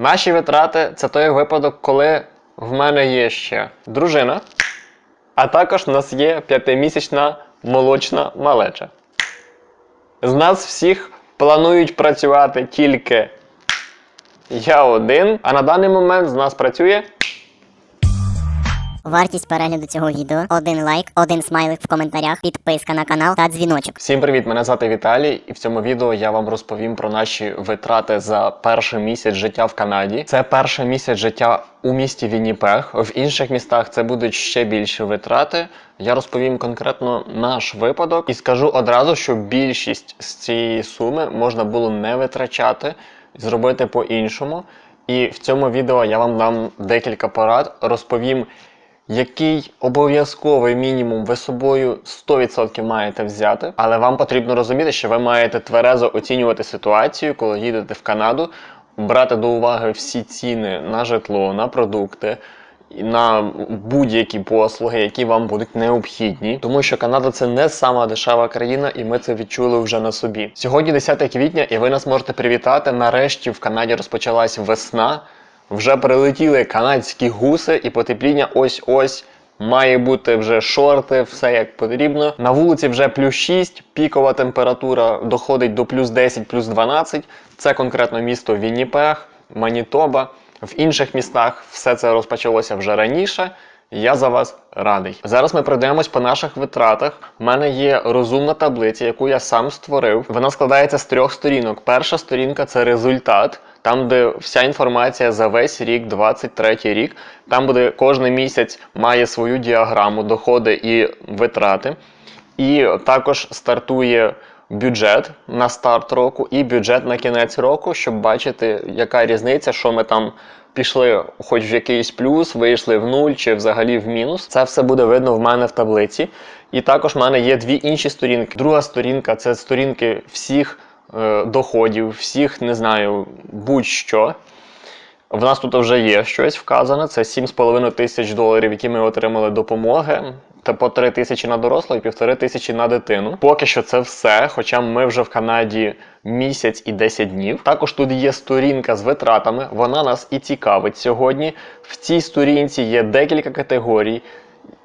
Наші витрати це той випадок, коли в мене є ще дружина, а також в нас є п'ятимісячна молочна малеча. З нас всіх планують працювати тільки я один, а на даний момент з нас працює Вартість перегляду цього відео один лайк, один смайлик в коментарях, підписка на канал та дзвіночок. Всім привіт! Мене звати Віталій, і в цьому відео я вам розповім про наші витрати за перший місяць життя в Канаді. Це перший місяць життя у місті Вінніпег. В інших містах це будуть ще більші витрати. Я розповім конкретно наш випадок і скажу одразу, що більшість з цієї суми можна було не витрачати, зробити по-іншому. І в цьому відео я вам дам декілька порад, розповім. Який обов'язковий мінімум ви собою 100% маєте взяти, але вам потрібно розуміти, що ви маєте тверезо оцінювати ситуацію, коли їдете в Канаду, брати до уваги всі ціни на житло, на продукти. На будь-які послуги, які вам будуть необхідні, тому що Канада це не сама дешева країна, і ми це відчули вже на собі. Сьогодні 10 квітня, і ви нас можете привітати. Нарешті в Канаді розпочалась весна. Вже прилетіли канадські гуси, і потепління ось-ось. Має бути вже шорти, все як потрібно. На вулиці вже плюс 6, пікова температура доходить до плюс 10, плюс 12. Це конкретно місто Вінніпег, Манітоба. В інших містах все це розпочалося вже раніше. Я за вас радий. Зараз ми пройдемось по наших витратах. У мене є розумна таблиця, яку я сам створив. Вона складається з трьох сторінок. Перша сторінка це результат, там, де вся інформація за весь рік, 23 рік. Там буде кожен місяць має свою діаграму, доходи і витрати. І також стартує бюджет на старт року і бюджет на кінець року, щоб бачити, яка різниця, що ми там пішли, хоч в якийсь плюс, вийшли в нуль чи взагалі в мінус. Це все буде видно в мене в таблиці. І також в мене є дві інші сторінки. Друга сторінка це сторінки всіх е, доходів, всіх не знаю, будь-що. В нас тут вже є щось вказане. Це 7,5 тисяч доларів, які ми отримали допомоги. Та по 3 тисячі на дорослого і півтори тисячі на дитину. Поки що це все. Хоча ми вже в Канаді місяць і 10 днів. Також тут є сторінка з витратами. Вона нас і цікавить сьогодні. В цій сторінці є декілька категорій.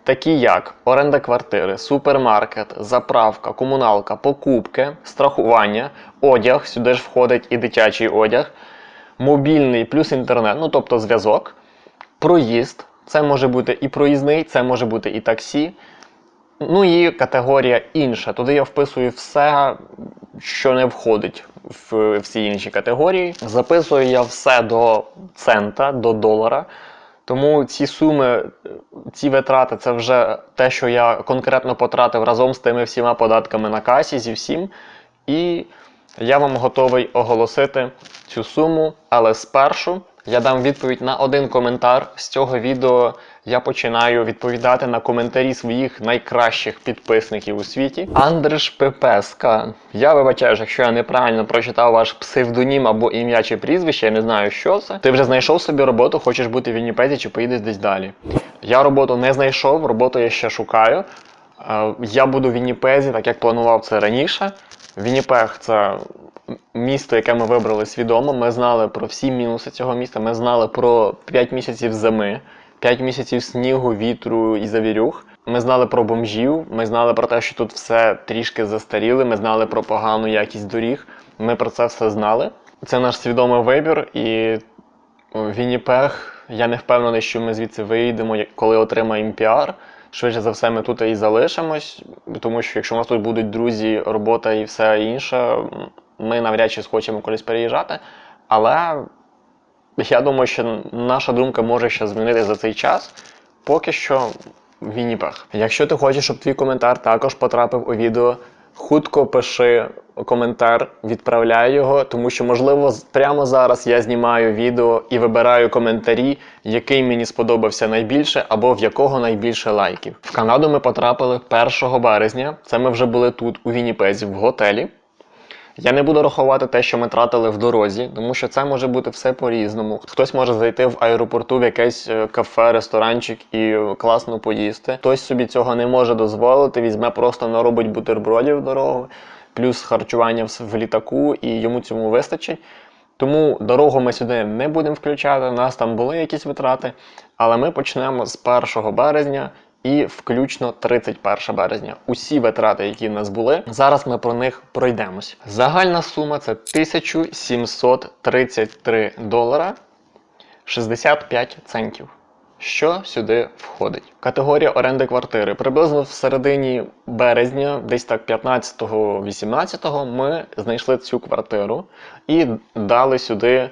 Такі як оренда квартири, супермаркет, заправка, комуналка, покупки, страхування, одяг, сюди ж входить і дитячий одяг, мобільний плюс інтернет, ну тобто зв'язок, проїзд. Це може бути і проїзний, це може бути і таксі. Ну і категорія інша. Туди я вписую все, що не входить в всі інші категорії. Записую я все до цента, до долара. Тому ці суми, ці витрати це вже те, що я конкретно потратив разом з тими всіма податками на касі зі всім. І я вам готовий оголосити цю суму, але спершу я дам відповідь на один коментар з цього відео. Я починаю відповідати на коментарі своїх найкращих підписників у світі. Андреш Пепеска. Я вибачаю, якщо я неправильно прочитав ваш псевдонім або ім'я чи прізвище, я не знаю, що це. Ти вже знайшов собі роботу, хочеш бути в Вінніпезі чи поїдеш десь далі. Я роботу не знайшов, роботу я ще шукаю. Е, Я буду в Вінніпезі, так як планував це раніше. Вінніпег це місто, яке ми вибрали свідомо. Ми знали про всі мінуси цього міста. Ми знали про 5 місяців зими, 5 місяців снігу, вітру і завірюх. Ми знали про бомжів, ми знали про те, що тут все трішки застаріли. Ми знали про погану якість доріг. Ми про це все знали. Це наш свідомий вибір, і Вінніпег, я не впевнений, що ми звідси виїдемо, як- коли отримаємо піар. Швидше за все, ми тут і залишимось, тому що якщо у нас тут будуть друзі, робота і все інше, ми навряд чи схочемо колись переїжджати. Але я думаю, що наша думка може ще змінити за цей час. Поки що Вінніпег. Якщо ти хочеш, щоб твій коментар також потрапив у відео, хутко пиши коментар, відправляй його, тому що, можливо, прямо зараз я знімаю відео і вибираю коментарі, який мені сподобався найбільше або в якого найбільше лайків. В Канаду ми потрапили 1 березня. Це ми вже були тут у Вінніпезі в готелі. Я не буду рахувати те, що ми тратили в дорозі, тому що це може бути все по-різному. Хтось може зайти в аеропорту в якесь е, кафе, ресторанчик і е, класно поїсти. Хтось собі цього не може дозволити, візьме просто наробить бутербродів дорогу, плюс харчування в літаку, і йому цьому вистачить. Тому дорогу ми сюди не будемо включати. У нас там були якісь витрати, але ми почнемо з 1 березня. І включно 31 березня. Усі витрати, які в нас були, зараз ми про них пройдемось. Загальна сума це 1733 долара 65 центів. Що сюди входить? Категорія оренди квартири. Приблизно в середині березня, десь так 15-18, ми знайшли цю квартиру і дали сюди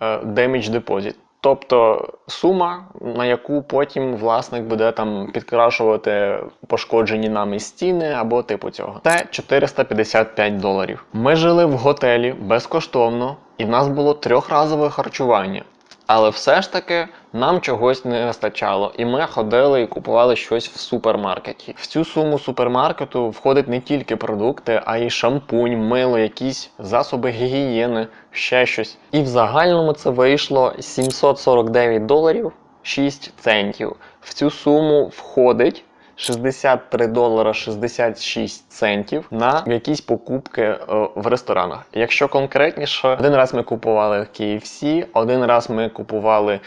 damage deposit. Тобто сума, на яку потім власник буде там підкрашувати пошкоджені нами стіни або типу цього. Це 455 доларів. Ми жили в готелі безкоштовно, і в нас було трьохразове харчування. Але все ж таки нам чогось не вистачало, і ми ходили і купували щось в супермаркеті. В цю суму супермаркету входить не тільки продукти, а й шампунь, мило, якісь засоби гігієни, ще щось. І в загальному це вийшло 749 доларів 6 центів. В цю суму входить 63 долара 66 центів на якісь покупки е, в ресторанах. Якщо конкретніше, один раз ми купували в KFC, один раз ми купували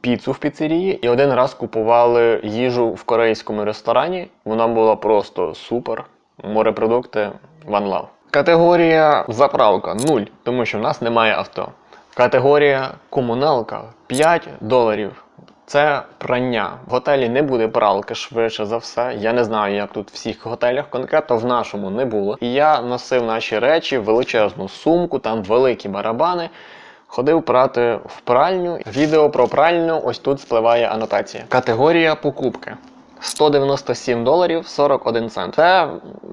піцу в піцерії, і один раз купували їжу в корейському ресторані. Вона була просто супер. Морепродукти One Love. Категорія заправка 0, тому що в нас немає авто. Категорія комуналка 5 доларів. Це прання. В готелі не буде пралки швидше за все. Я не знаю, як тут в всіх готелях, конкретно в нашому не було. І я носив наші речі, величезну сумку, там великі барабани. Ходив прати в пральню. Відео про пральню, ось тут спливає анотація. Категорія покупки. 197 доларів 41 цент. Це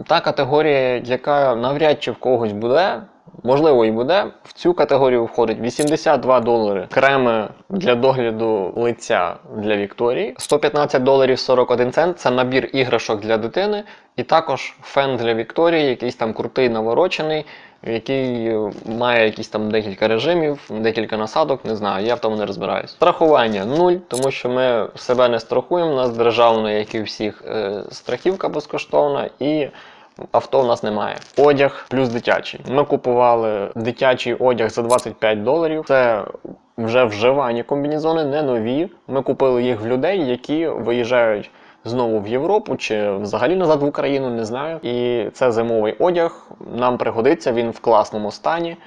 та категорія, яка навряд чи в когось буде. Можливо, і буде. В цю категорію входить 82 долари креми для догляду лиця для Вікторії, 115 доларів 41 цент це набір іграшок для дитини, і також фен для Вікторії, якийсь там крутий наворочений, який має якісь там декілька режимів, декілька насадок, не знаю, я в тому не розбираюсь. Страхування 0, тому що ми себе не страхуємо, у нас державна, як і всіх, е, страхівка безкоштовна і. Авто в нас немає. Одяг плюс дитячий. Ми купували дитячий одяг за 25 доларів. Це вже вживані комбінезони, не нові. Ми купили їх в людей, які виїжджають знову в Європу чи взагалі назад в Україну, не знаю. І це зимовий одяг. Нам пригодиться, він в класному стані.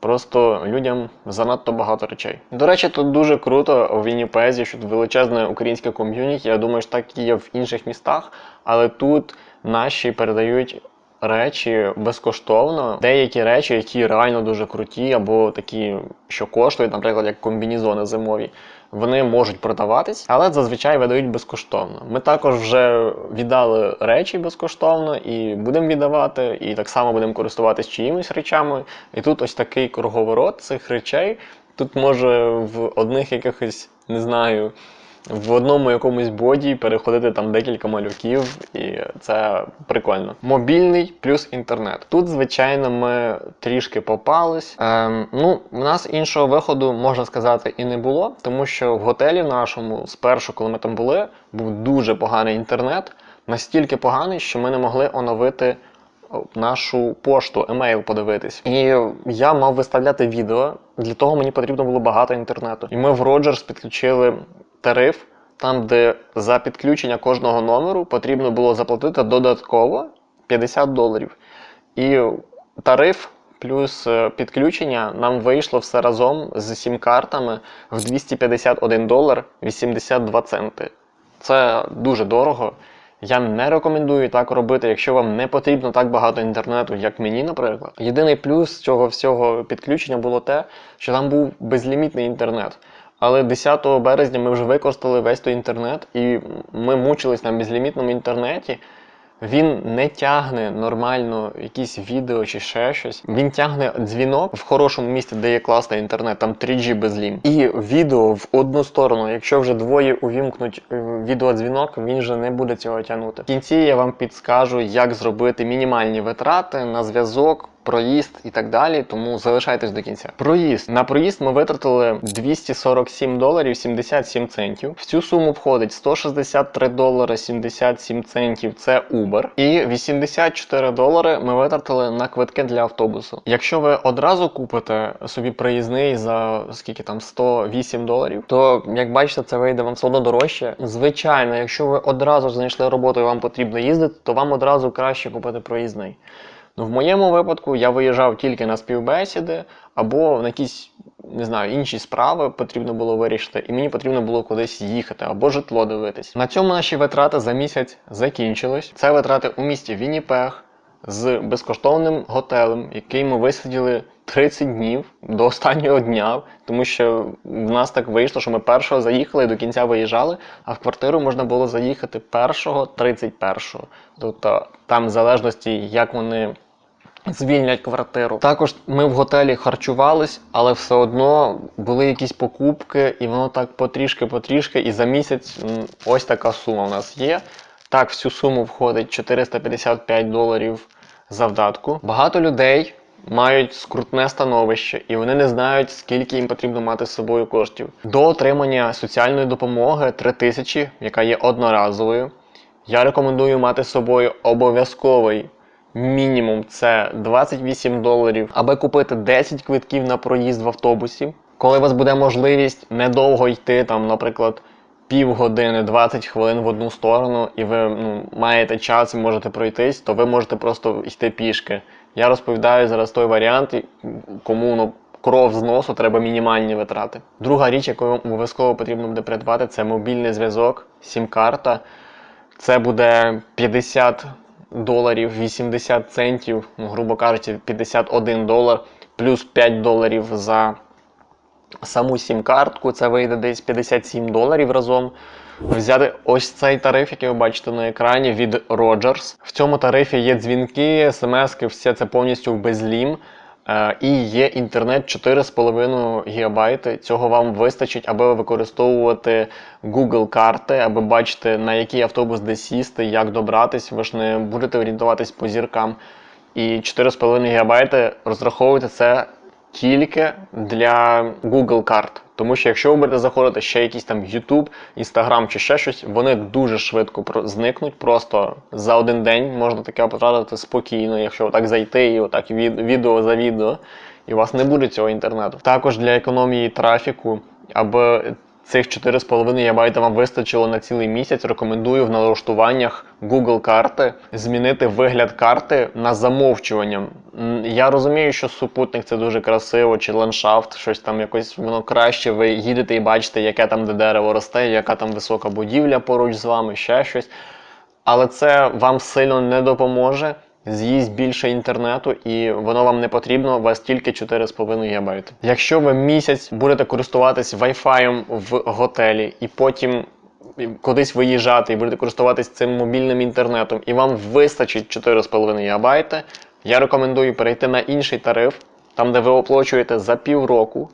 Просто людям занадто багато речей. До речі, тут дуже круто в Вінніпезі, що тут величезне українське ком'юніті. Я думаю, що так і є в інших містах, але тут наші передають речі безкоштовно. Деякі речі, які реально дуже круті, або такі, що коштують, наприклад, як комбінізони зимові. Вони можуть продаватись, але зазвичай видають безкоштовно. Ми також вже віддали речі безкоштовно і будемо віддавати, і так само будемо користуватись чиїмись речами. І тут ось такий круговорот цих речей. Тут може в одних якихось, не знаю, в одному якомусь боді переходити там декілька малюків, і це прикольно. Мобільний плюс інтернет. Тут, звичайно, ми трішки попались. Ем, ну, у нас іншого виходу, можна сказати, і не було, тому що в готелі нашому, спершу, коли ми там були, був дуже поганий інтернет, настільки поганий, що ми не могли оновити нашу пошту, емейл подивитись. І я мав виставляти відео. Для того мені потрібно було багато інтернету. І ми в Rogers підключили тариф, там, де за підключення кожного номеру потрібно було заплатити додатково 50 доларів. І тариф плюс е, підключення нам вийшло все разом з сім-картами в 251 долар 82 центи. Це дуже дорого. Я не рекомендую так робити, якщо вам не потрібно так багато інтернету, як мені, наприклад. Єдиний плюс цього всього підключення було те, що там був безлімітний інтернет. Але 10 березня ми вже використали весь той інтернет, і ми мучились на безлімітному інтернеті. Він не тягне нормально якісь відео чи ще щось. Він тягне дзвінок в хорошому місці, де є класний інтернет, там 3G безлім. І відео в одну сторону. Якщо вже двоє увімкнуть е, відеодзвінок, він вже не буде цього тягнути. В кінці я вам підскажу, як зробити мінімальні витрати на зв'язок проїзд і так далі, тому залишайтесь до кінця. Проїзд. На проїзд ми витратили 247 доларів 77 центів. В цю суму входить 163 долари 77 центів це Uber. І 84 долари ми витратили на квитки для автобусу. Якщо ви одразу купите собі проїзний за скільки там 108 доларів, то як бачите, це вийде вам все одно дорожче. Звичайно, якщо ви одразу знайшли роботу і вам потрібно їздити, то вам одразу краще купити проїзний. Ну, в моєму випадку я виїжджав тільки на співбесіди або на якісь не знаю, інші справи потрібно було вирішити, і мені потрібно було кудись їхати або житло дивитись. На цьому наші витрати за місяць закінчились. Це витрати у місті Вінніпег з безкоштовним готелем, який ми висиділи 30 днів до останнього дня, тому що в нас так вийшло, що ми першого заїхали і до кінця виїжджали, а в квартиру можна було заїхати першого 31-го. Тобто там в залежності, як вони звільнять квартиру. Також ми в готелі харчувались, але все одно були якісь покупки, і воно так потрішки-потрішки, і за місяць ось така сума у нас є. Так, в цю суму входить 455 доларів завдатку. Багато людей мають скрутне становище, і вони не знають, скільки їм потрібно мати з собою коштів. До отримання соціальної допомоги 3000, яка є одноразовою. Я рекомендую мати з собою обов'язковий мінімум це 28 доларів, аби купити 10 квитків на проїзд в автобусі. Коли у вас буде можливість недовго йти, там, наприклад, півгодини, 20 хвилин в одну сторону, і ви ну, маєте час і можете пройтись, то ви можете просто йти пішки. Я розповідаю зараз той варіант, кому ну, кров з носу треба мінімальні витрати. Друга річ, яку обов'язково потрібно буде придбати, це мобільний зв'язок, сім-карта. Це буде 50 доларів 80 центів, ну, грубо кажучи, 51 долар, плюс 5 доларів за саму сім-картку, це вийде десь 57 доларів разом. Взяти ось цей тариф, який ви бачите на екрані від Rogers. В цьому тарифі є дзвінки, смски, все це повністю в безлім. Е, І є інтернет 4,5 ГБ. Цього вам вистачить, аби використовувати Google карти, аби бачити, на який автобус де сісти, як добратись. Ви ж не будете орієнтуватись по зіркам. І 4,5 ГБ розраховуйте це тільки для Google карт. Тому що якщо ви будете заходити ще якийсь там YouTube, Instagram чи ще щось, вони дуже швидко зникнуть. Просто за один день можна таке потратити спокійно, якщо так зайти і отак від- відео за відео, і у вас не буде цього інтернету. Також для економії трафіку, аби цих 4,5 ГБ вам вистачило на цілий місяць. Рекомендую в налаштуваннях Google карти змінити вигляд карти на замовчуванням. М, Я розумію, що супутник це дуже красиво, чи ландшафт, щось там якось воно краще. Ви їдете і бачите, яке там де дерево росте, яка там висока будівля поруч з вами, ще щось. Але це вам сильно не допоможе. З'їсть більше інтернету, і воно вам не потрібно, у вас тільки 4,5 ГБ. Якщо ви місяць будете користуватись Wi-Fi в готелі і потім кудись виїжджати і будете користуватись цим мобільним інтернетом, і вам вистачить 4,5 ГБ, я рекомендую перейти на інший тариф, там де ви оплачуєте за півроку.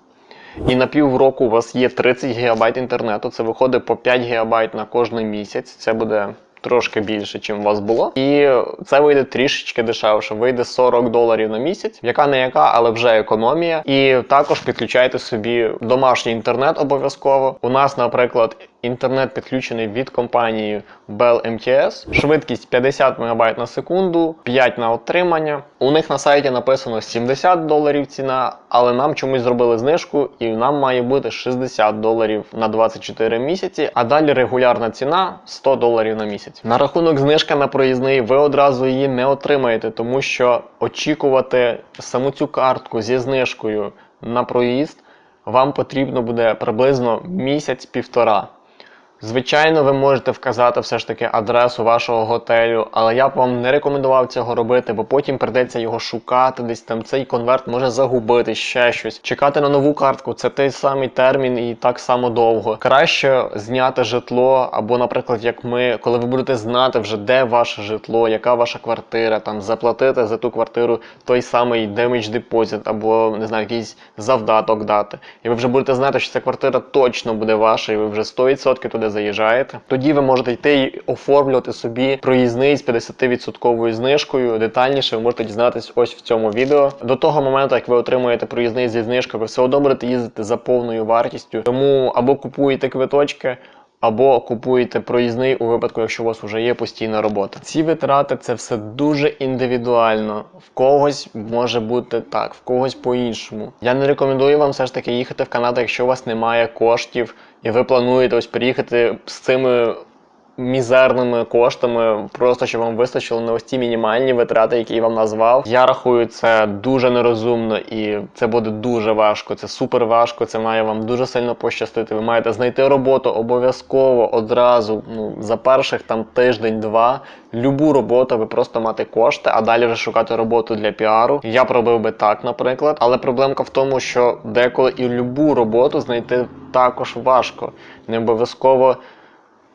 І на півроку у вас є 30 ГБ інтернету. Це виходить по 5 ГБ на кожний місяць. Це буде трошки більше, ніж у вас було. І це вийде трішечки дешевше. Вийде 40 доларів на місяць, яка не яка, але вже економія. І також підключайте собі домашній інтернет обов'язково. У нас, наприклад, інтернет підключений від компанії Bell MTS. Швидкість 50 МБ на секунду, 5 на отримання. У них на сайті написано 70 доларів ціна, але нам чомусь зробили знижку, і нам має бути 60 доларів на 24 місяці. А далі регулярна ціна 100 доларів на місяць. На рахунок знижка на проїзний ви одразу її не отримаєте, тому що очікувати саму цю картку зі знижкою на проїзд вам потрібно буде приблизно місяць-півтора. Звичайно, ви можете вказати все ж таки адресу вашого готелю, але я б вам не рекомендував цього робити, бо потім придеться його шукати, десь там цей конверт може загубити, ще щось. Чекати на нову картку це той самий термін і так само довго. Краще зняти житло, або, наприклад, як ми, коли ви будете знати вже де ваше житло, яка ваша квартира, там заплатити за ту квартиру той самий damage deposit, або не знаю, якийсь завдаток дати. І ви вже будете знати, що ця квартира точно буде ваша, і ви вже 100% туди заїжджаєте. Тоді ви можете йти і оформлювати собі проїзний з 50% знижкою. Детальніше ви можете дізнатись ось в цьому відео. До того моменту, як ви отримуєте проїзний зі знижкою, ви все одно будете їздити за повною вартістю. Тому або купуєте квиточки. Або купуєте проїзний у випадку, якщо у вас вже є постійна робота. Ці витрати це все дуже індивідуально. В когось може бути так, в когось по-іншому. Я не рекомендую вам все ж таки їхати в Канаду, якщо у вас немає коштів, і ви плануєте ось приїхати з цими мізерними коштами, просто щоб вам вистачило на ось ті мінімальні витрати, які я вам назвав. Я рахую це дуже нерозумно і це буде дуже важко. Це супер важко. Це має вам дуже сильно пощастити. Ви маєте знайти роботу обов'язково одразу. Ну за перших там тиждень-два. Любу роботу, ви просто мати кошти, а далі вже шукати роботу для піару. Я пробив би так, наприклад. Але проблемка в тому, що деколи і любу роботу знайти також важко. Не обов'язково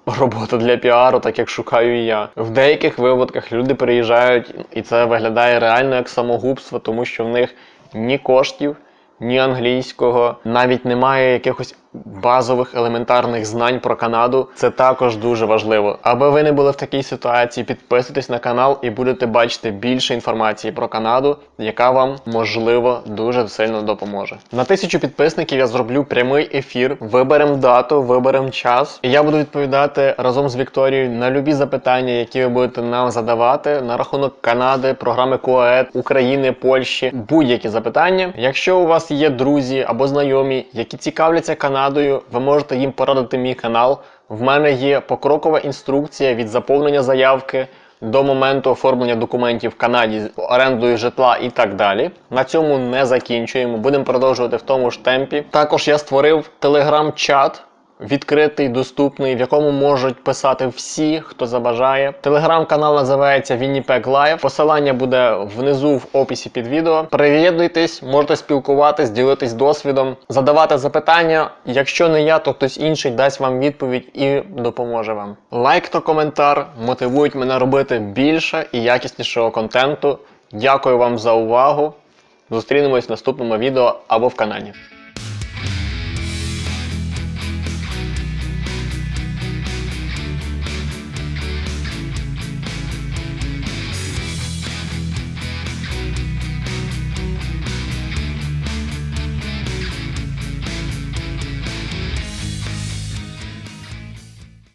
робота для піару, так як шукаю і я. В деяких випадках люди приїжджають, і це виглядає реально як самогубство, тому що в них ні коштів, ні англійського, навіть немає якихось базових елементарних знань про Канаду. Це також дуже важливо. Аби ви не були в такій ситуації, підписуйтесь на канал і будете бачити більше інформації про Канаду, яка вам можливо дуже сильно допоможе. На тисячу підписників я зроблю прямий ефір. Виберемо дату, виберемо час, і я буду відповідати разом з Вікторією на любі запитання, які ви будете нам задавати на рахунок Канади, програми КОЕД, України, Польщі, будь-які запитання. Якщо у вас є друзі або знайомі, які цікавляться Канадою, ви можете їм порадити мій канал. В мене є покрокова інструкція від заповнення заявки до моменту оформлення документів в Канаді орендою житла і так далі. На цьому не закінчуємо. Будемо продовжувати в тому ж темпі. Також я створив телеграм-чат. Відкритий, доступний, в якому можуть писати всі, хто забажає. Телеграм-канал називається Winnipeg Live. Посилання буде внизу в описі під відео. Приєднуйтесь, можете спілкуватись, ділитись досвідом, задавати запитання. Якщо не я, то хтось інший дасть вам відповідь і допоможе вам. Лайк та коментар мотивують мене робити більше і якіснішого контенту. Дякую вам за увагу. Зустрінемось в наступному відео або в каналі.